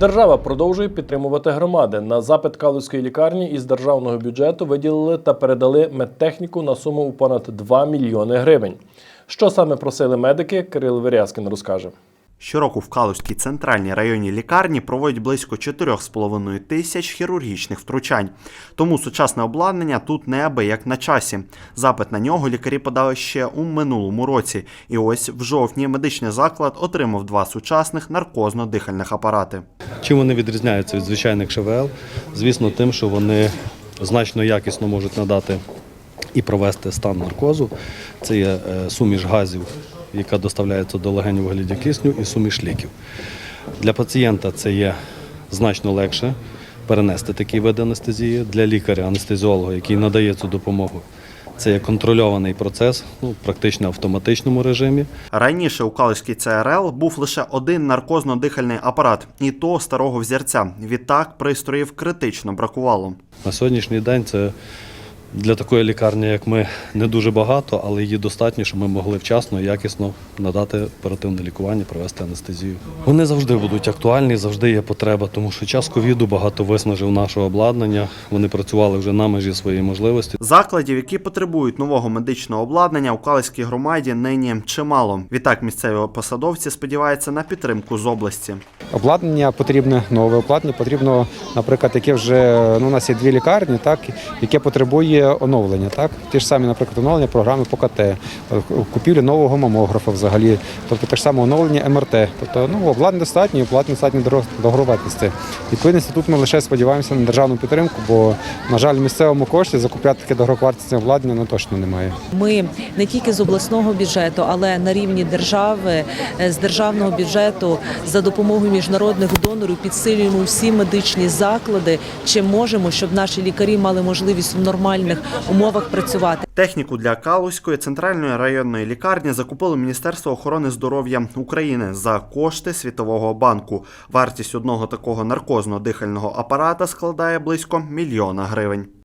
Держава продовжує підтримувати громади. На запит Калузької лікарні із державного бюджету виділили та передали медтехніку на суму у понад 2 мільйони гривень. Що саме просили медики, Кирил Верязкін розкаже. Щороку в Калузькій центральній районній лікарні проводять близько 4,5 тисяч хірургічних втручань. Тому сучасне обладнання тут неабияк на часі. Запит на нього лікарі подали ще у минулому році. І ось в жовтні медичний заклад отримав два сучасних наркозно-дихальних апарати. Чим вони відрізняються від звичайних ШВЛ? Звісно, тим, що вони значно якісно можуть надати і провести стан наркозу. Це є е, суміш газів, яка доставляється до легенів у вигляді кисню, і суміш ліків. Для пацієнта це є значно легше перенести такі види анестезії. Для лікаря-анестезіолога, який надає цю допомогу, це є контрольований процес, ну, практично в автоматичному режимі. Раніше у Калузькій ЦРЛ був лише один наркозно-дихальний апарат, і то старого взірця. Відтак пристроїв критично бракувало. На сьогоднішній день це для такої лікарні, як ми, не дуже багато, але її достатньо, щоб ми могли вчасно і якісно надати оперативне лікування, провести анестезію. Вони завжди будуть актуальні, завжди є потреба, тому що час ковіду багато виснажив нашого обладнання. Вони працювали вже на межі своєї можливості. Закладів, які потребують нового медичного обладнання, у Калицькій громаді нині чимало. Відтак місцеві посадовці сподіваються на підтримку з області. Обладнання потрібне, нове обладнання потрібно, наприклад, яке вже ну, у нас є дві лікарні, так, яке потребує оновлення. Так? Ті ж самі, наприклад, оновлення програми по КТ, купівля нового мамографа взагалі, тобто те ж саме оновлення МРТ. Тобто ну, обладнання достатньо, і обладнання достатньо дорог- дороговартості. Відповідності тут ми лише сподіваємося на державну підтримку, бо, на жаль, в місцевому кошті закупляти таке дороговартісне обладнання ну, точно немає. Ми не тільки з обласного бюджету, але на рівні держави е, з державного бюджету за допомогою міжнародних донорів підсилюємо всі медичні заклади, чим можемо, щоб наші лікарі мали можливість в нормальних умовах працювати. Техніку для Калузької центральної районної лікарні закупили Міністерство охорони здоров'я України за кошти Світового банку. Вартість одного такого наркозно-дихального апарата складає близько мільйона гривень.